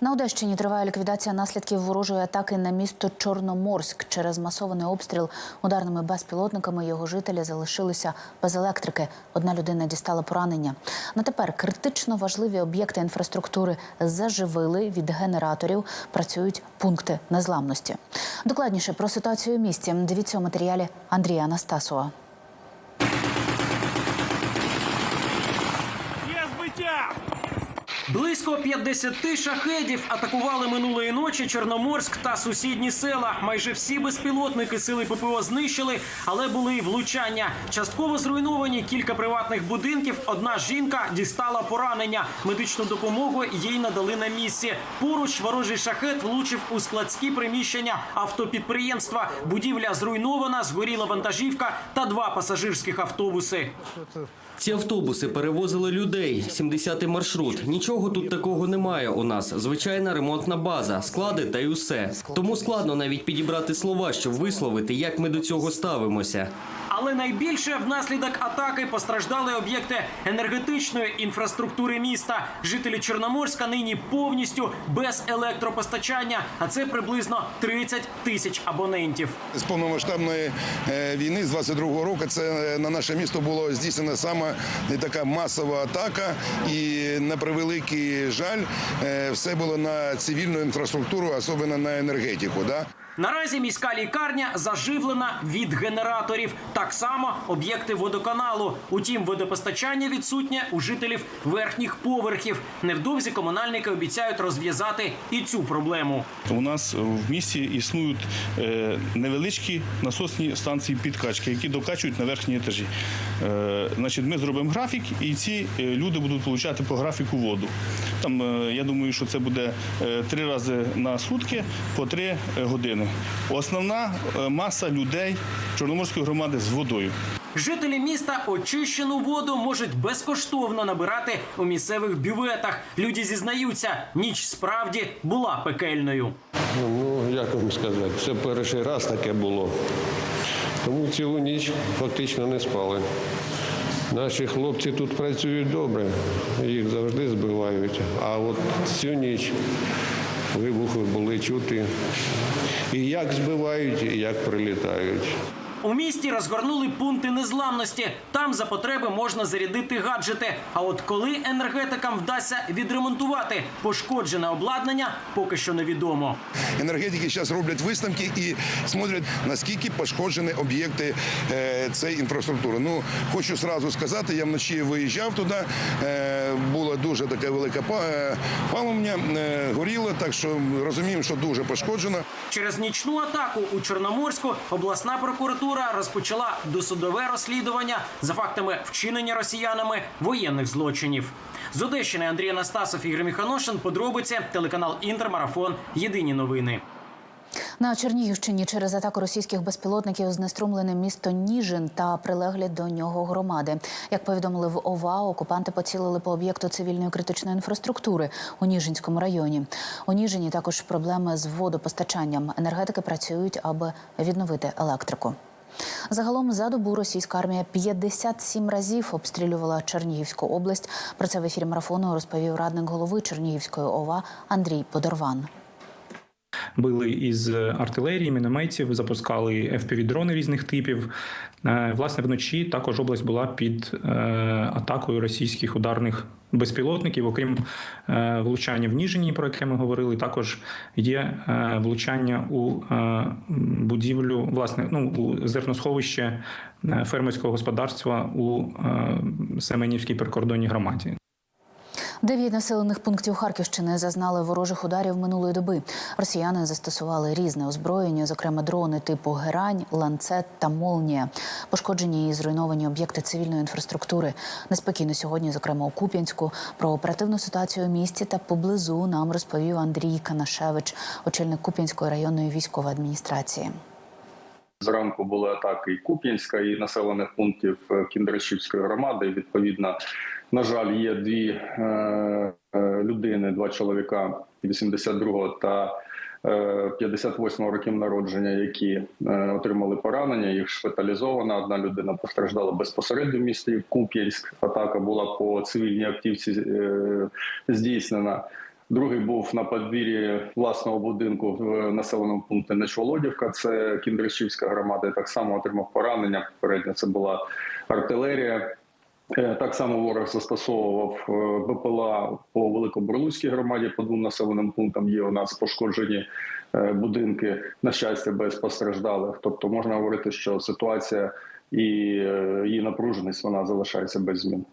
На Одещині триває ліквідація наслідків ворожої атаки на місто Чорноморськ. Через масований обстріл ударними безпілотниками його жителі залишилися без електрики. Одна людина дістала поранення. На тепер критично важливі об'єкти інфраструктури заживили від генераторів. Працюють пункти незламності. Докладніше про ситуацію у місті. Дивіться у матеріалі Андрія Анастасова. Є збиття! Близько 50 шахедів атакували минулої ночі Чорноморськ та сусідні села. Майже всі безпілотники сили ППО знищили, але були й влучання. Частково зруйновані кілька приватних будинків. Одна жінка дістала поранення. Медичну допомогу їй надали на місці. Поруч ворожий шахет влучив у складські приміщення автопідприємства. Будівля зруйнована, згоріла вантажівка та два пасажирських автобуси. Ці автобуси перевозили людей. 70-й маршрут. Нічого тут такого немає у нас. Звичайна ремонтна база, склади та й усе. Тому складно навіть підібрати слова, щоб висловити, як ми до цього ставимося. Але найбільше внаслідок атаки постраждали об'єкти енергетичної інфраструктури міста. Жителі Чорноморська нині повністю без електропостачання, а це приблизно 30 тисяч абонентів. З повномасштабної е, війни з 22-го року це е, на наше місто було здійснена саме така масова атака, і на превеликий жаль, е, все було на цивільну інфраструктуру, особливо на енергетику. Да? Наразі міська лікарня заживлена від генераторів. Так само об'єкти водоканалу. Утім, водопостачання відсутнє у жителів верхніх поверхів. Невдовзі комунальники обіцяють розв'язати і цю проблему. У нас в місті існують е, невеличкі насосні станції підкачки, які докачують на верхні етажі. Е, Значить, ми зробимо графік, і ці е, люди будуть отримати по графіку воду. Там я думаю, що це буде три рази на сутки по три години. Основна е, маса людей Чорноморської громади з водою. Жителі міста очищену воду можуть безкоштовно набирати у місцевих бюветах. Люди зізнаються, ніч справді була пекельною. Ну, як вам сказати, це перший раз таке було. Тому цілу ніч фактично не спали. Наші хлопці тут працюють добре, їх завжди збивають. А от цю ніч вибухи були чути. І як збивають, і як прилітають. У місті розгорнули пункти незламності. Там за потреби можна зарядити гаджети. А от коли енергетикам вдасться відремонтувати пошкоджене обладнання, поки що невідомо. Енергетики зараз роблять висновки і смотрять, наскільки пошкоджені об'єкти е, цієї інфраструктури. Ну, хочу сразу сказати, я вночі виїжджав туди, е, була дуже така велика е, паломня, е, горіло, так що розуміємо, що дуже пошкоджено. Через нічну атаку у Чорноморську обласна прокуратура розпочала досудове розслідування за фактами вчинення росіянами воєнних злочинів. З Одещини Андрій Анастасов Ігор Міханошин. Подробиці телеканал Інтермарафон. Єдині новини. На Чернігівщині через атаку російських безпілотників знеструмлене місто Ніжин та прилеглі до нього громади. Як повідомили в ОВА, окупанти поцілили по об'єкту цивільної критичної інфраструктури у Ніжинському районі. У Ніжині також проблеми з водопостачанням. Енергетики працюють, аби відновити електрику. Загалом за добу російська армія 57 разів обстрілювала Чернігівську область. Про це в ефірі марафону розповів радник голови Чернігівської ОВА Андрій Подорван. Били із артилерії, мінометів, запускали FPV-дрони різних типів. Е, Власне, вночі також область була під е, атакою російських ударних безпілотників. Окрім е, влучання в Ніжині, про яке ми говорили, також є е, влучання у е, будівлю, власне, ну у зерносховище е, фермерського господарства у е, Семенівській прикордонній громаді. Дев'ять населених пунктів Харківщини зазнали ворожих ударів минулої доби. Росіяни застосували різне озброєння, зокрема дрони типу Герань, ланцет та Молнія. Пошкоджені і зруйновані об'єкти цивільної інфраструктури. Неспокійно сьогодні, зокрема у Куп'янську. Про оперативну ситуацію у місті та поблизу нам розповів Андрій Канашевич, очільник Куп'янської районної військової адміністрації. Зранку були атаки і Куп'янська, і населених пунктів е, Кіндрашівської громади. І, Відповідно, на жаль, є дві е, е, людини, два чоловіка 82-го та е, 58-го років народження, які е, отримали поранення. Їх шпиталізовано. Одна людина постраждала безпосередньо в місті Куп'янськ. Атака була по цивільній активці е, здійснена. Другий був на подвір'ї власного будинку в населеному пункті Нечволодівка. Це Кіндрашівська громада. Так само отримав поранення. Попередньо це була артилерія. Е, Так само ворог застосовував е, БПЛА по Великоборлуцькій громаді. По двом населеним пунктам є у нас пошкоджені е, будинки. На щастя, без постраждалих. Тобто можна говорити, що ситуація і її напруженість вона залишається без змін.